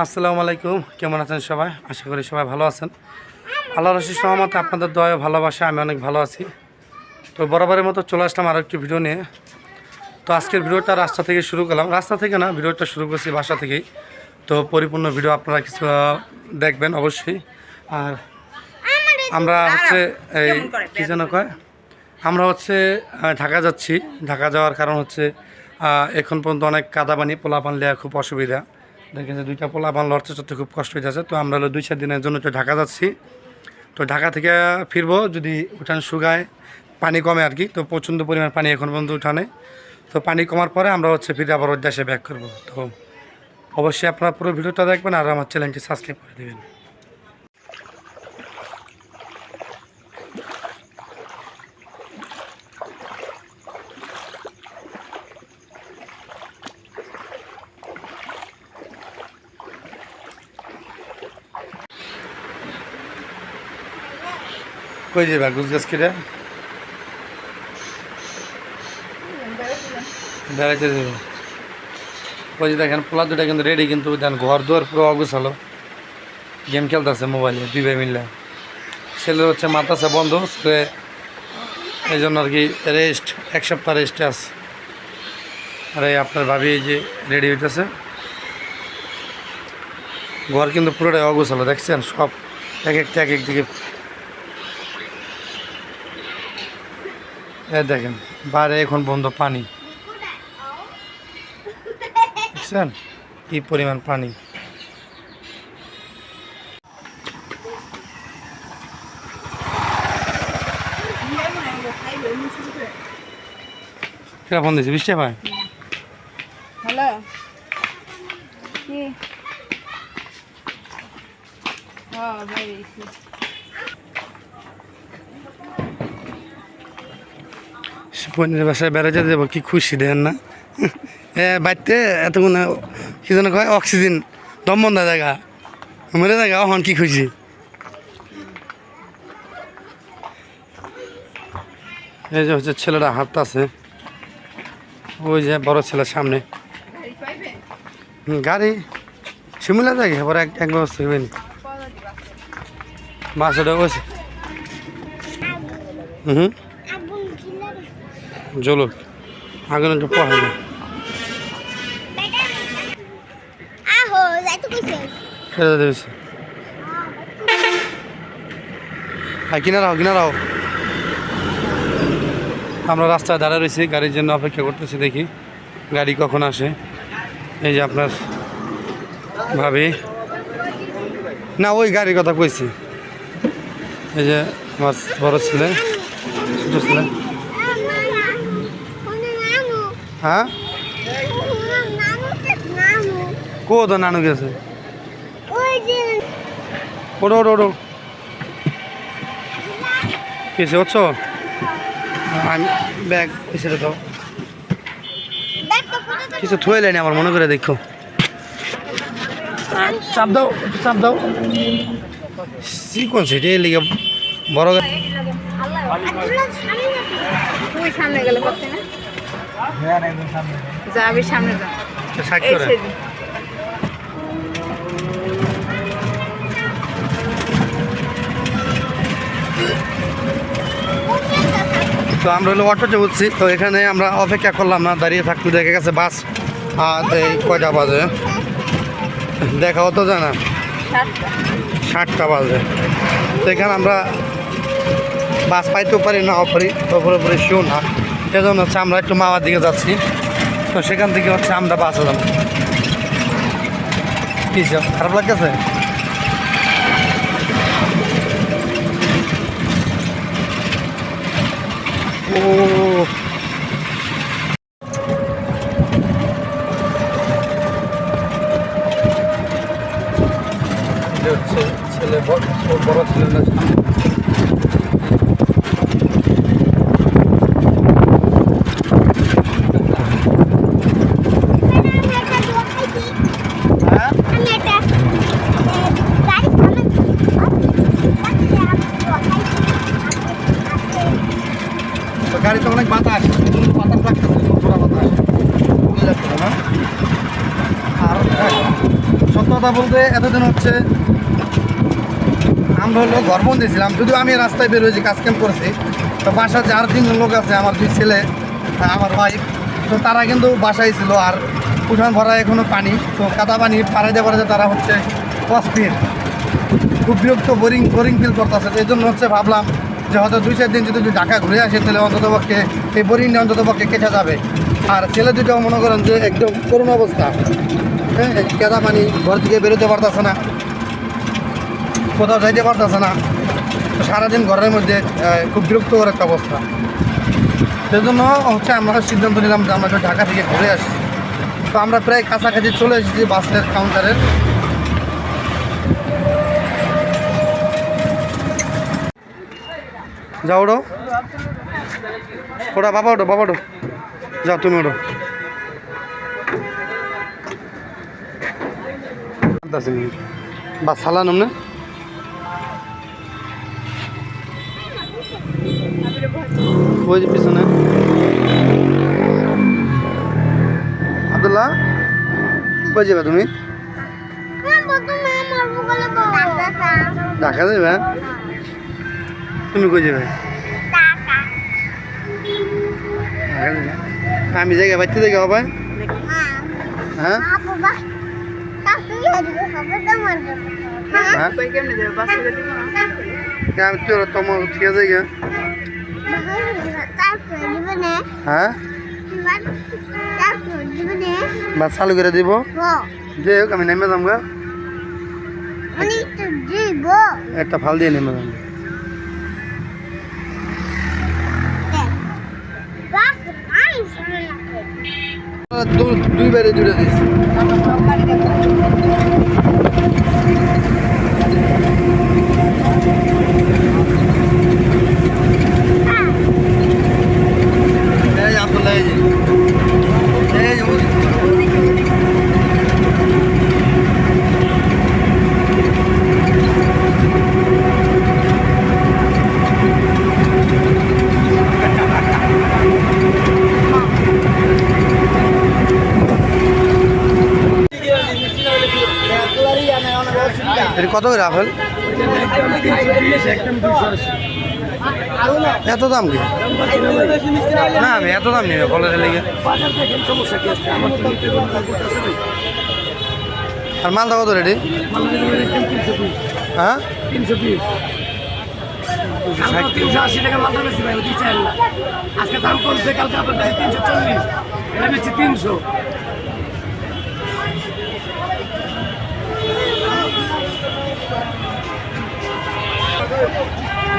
আসসালামু আলাইকুম। কেমন আছেন সবাই? আশা করি সবাই ভালো আছেন। আল্লাহ রশি সহমতে আপনাদের দয়া ভালোবাসা, আমি অনেক ভালো আছি। তো বরাবরের মতো চলে আসলাম আরও একটি ভিডিও নিয়ে। তো আজকের ভিডিওটা রাস্তা থেকে শুরু করলাম। রাস্তা থেকে না, ভিডিওটা শুরু করছি বাসা থেকেই। তো পরিপূর্ণ ভিডিও আপনারা কিছু দেখবেন অবশ্যই। আর আমরা হচ্ছে এই, কী যেন কয়? আমরা হচ্ছে ঢাকা যাচ্ছি। ঢাকা যাওয়ার কারণ হচ্ছে এখন পর্যন্ত অনেক কাদা পানি পোলা পান খুব অসুবিধা। দেখেন যে দুইটা পোলা আমার লড়তে চড়তে খুব কষ্ট হয়ে যাচ্ছে তো আমরা হলো দুই চার দিনের জন্য তো ঢাকা যাচ্ছি। তো ঢাকা থেকে ফিরবো যদি উঠান শুকায় পানি কমে আর কি। তো প্রচণ্ড পরিমাণ পানি এখন পর্যন্ত উঠানে। তো পানি কমার পরে আমরা হচ্ছে ফিরে আবার দেশে ব্যাক করব। তো অবশ্যই আপনারা পুরো ভিডিওটা দেখবেন আর আমার চ্যানেলটি সাবস্ক্রাইব করে দেবেন। কই যাবা গুছ গাছ কিরে বেড়াইতে যাব ওই যে দেখেন, পোলা দুটা কিন্তু রেডি কিন্তু দেন ঘর দুয়ার পুরো অগুছালো। গেম খেলতেছে মোবাইলে দুই ভাই মিললে ছেলের হচ্ছে মাথাছে বন্ধ ছেলে এই জন্য আর কি রেস্ট এক সপ্তাহ রেস্টে আছে। আর এই আপনার ভাবি এই যে রেডি হইতেছে। ঘর কিন্তু পুরোটাই অগুছালো, দেখছেন? সব এক একটা এক এক দিকে এ দেখেন, বাইরে এখন বন্ধ পানি। বুঝছেন? কি পরিমাণ পানি? কেরা ফোন দিয়েছে বৃষ্টি ভাই হ্যালো। হ্যাঁ বোনের বাসায় বেড়াতে যাব, কি খুশি দেন না? বাড়িতে এতক্ষণ কি যেন কয়, অক্সিজেন, দম বন্ধ জায়গা। মরে জায়গা, অহন কি খুশি? এই যে হচ্ছে ছেলেটা হাঁটতেছে। ওই যে বড় ছেলের সামনে। গাড়ি? শিমলা যায় এবার এক এক ব্যবস্থা হইবেন বাসটা বসে। হুম। জলক। আগুন একটু পড়ে না দিয়েছে হ্যাঁ কিনা রাও কিনা রাও আমরা রাস্তায় দাঁড়া রয়েছি গাড়ির জন্য অপেক্ষা করতেছি দেখি গাড়ি কখন আসে। এই যে আপনার ভাবি। না ওই গাড়ির কথা কইছি। এই যে আমার বড় ছেলে ছোট ছেলে নানু হ্যাঁ? কো তো নানু গেছে? ওটো ওটো ওটো কিসে হচ্ছ আমি ব্যাগ পিছিয়ে দাও। কিছু থুয়ে লাইনি আমার, মনে করে দেখো। চাপ দাও চাপ দাও। কোন সেটি? লিগে বড় যাবি সামনে যা তো আমরা হলো অটোতে উঠছি। তো এখানে আমরা অপেক্ষা করলাম না দাঁড়িয়ে থাকতে দেখে গেছে বাস। আর এই কয়টা বাজে? দেখা হতো জানা ষাটটা বাজে। তো এখানে আমরা বাস পাইতেও পারি নাও পারি তো পুরোপুরি শিও না। সেজন্য হচ্ছে আমরা একটু মামার দিকে যাচ্ছি। তো সেখান থেকে হচ্ছে আমরা বাসে যাব। কি খারাপ লাগতেছে? ও। ছেলে বড় ছেলে হ্যাঁ আমি একটা গাড়ি সামনে তো গাড়িতে অনেক বাতাস বাতাস লাগতেছে খুব বড় বাতাস বুঝে যাচ্ছে না আর সত্য কথা বলতে এতদিন হচ্ছে আমরা হলো ঘরবন্দি ছিলাম। যদিও আমি রাস্তায় বের হয়েছি, কাজ কাম করেছি। তো বাসার যে আর তিনজন লোক আছে, আমার দুই ছেলে আমার ওয়াইফ তো তারা কিন্তু বাসায় ছিল আর উঠান ভরা এখনও পানি। তো কাদা পানি পাড়াইতে পাড়াইতে তারা হচ্ছে অস্থির। খুব বিরক্ত বোরিং বোরিং ফিল করতেছে। তো এই জন্য হচ্ছে ভাবলাম যে হয়তো দুই, চার দিন যদি ঢাকা ঘুরে আসে, তাহলে অন্তত পক্ষে এই বোরিংটা অন্তত পক্ষে কেটে যাবে। আর ছেলে দুটো মনে করেন যে একদম করুণ অবস্থা। হ্যাঁ কেদা পানি ঘর থেকে বেরোতে পারতেছে না, কোথাও যাইতে পারতেছে না। সারাদিন ঘরের মধ্যে খুব বিরক্তকর একটা অবস্থা। সেই জন্য হচ্ছে আমরা সিদ্ধান্ত নিলাম যে আমরা ঢাকা থেকে ঘুরে আসি। তো আমরা প্রায় কাছাকাছি চলে এসেছি বাসের কাউন্টারের যাও ওটো ওটা বাবা ওটো বাবা ওটো যাও তুমি ওটো বা সালা নাম না ওই যে পিছনে। আব্দুল্লাহ কই যাবে তুমি? ঢাকা যাবে তুমি কই যাবে? ঢাকা। যাবে আমি জায়গা বাচ্চা জায়গা হবে? হ্যাঁ। হ্যাঁ? যেতে না আমি তোর তোমার ঠিক আছে হ্যাঁ? চালু করে দিব। যে হোক আমি নেমে যাম গা। একটা ফাল দিয়ে নেমে যাম। দুইবারে দুটো দিছি এই যে আব্দুল্লাহ এই যে এই যে ওই- এটা কত করে আপেল? এত দাম কি? না, আমি এত দাম নিবে কলেজের লেগে। আর মালদা কত রেডি? হ্যাঁ? তিনশো পিস তিনশো আশি টাকা মাথা বেশি ভাই চাই আজকে দাম কমছে, কালকে আপনার তিনশো চল্লিশ বেশি তিনশো।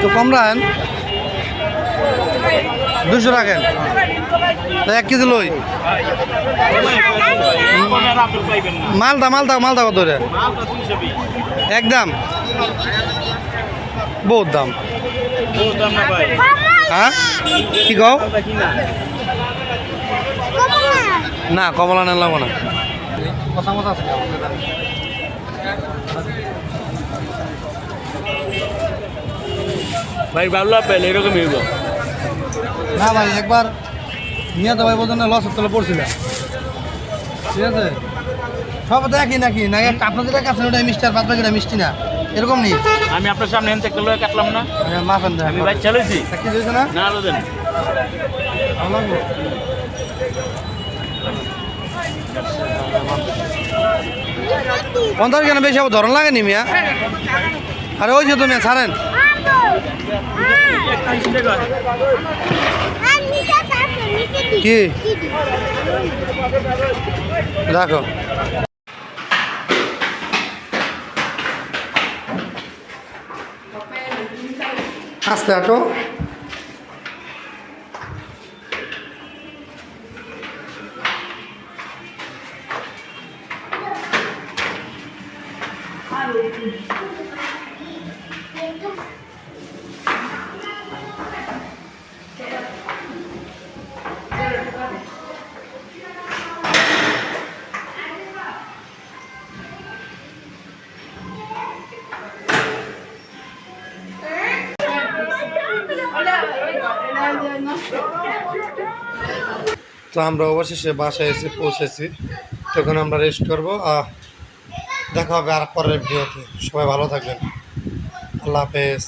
তো কম রাখেন দুশো রাখেন। এক কেজি লই। মালদা মালদা মালদা কত রে একদম বহুত দাম। হ্যাঁ? কি কও? না, কমলা নিলাম না। কথা আছে ভাই ভালো আপেল এরকমই হইব। না ভাই একবার নিয়ে তো ভাই বোঝেন লসের তলে পড়ছিলাম। ঠিক আছে? সব দেখি নাকি? না আপনাদের কাছে ওটা মিষ্টি আর বাদ বাকিটা মিষ্টি না। এরকম নেই? আমি আপনার সামনে এনতে একটা লোক কাটলাম না। মাফেন দেয় আমি ভাই চালাইছি। কি দিয়েছে না? না আলো দেন। পঞ্চাশ কেন বেশি আবার ধরন লাগেনি মিয়া। আরে ওই যে তুমি ছাড়েন। কি? রাখো আস্তে হাঁটো। তো আমরা অবশেষে বাসায় এসে পৌঁছেছি। তখন আমরা রেস্ট করব। আর দেখা হবে আর পরের ভিডিওতে সবাই ভালো থাকবেন। আল্লাহ হাফেজ।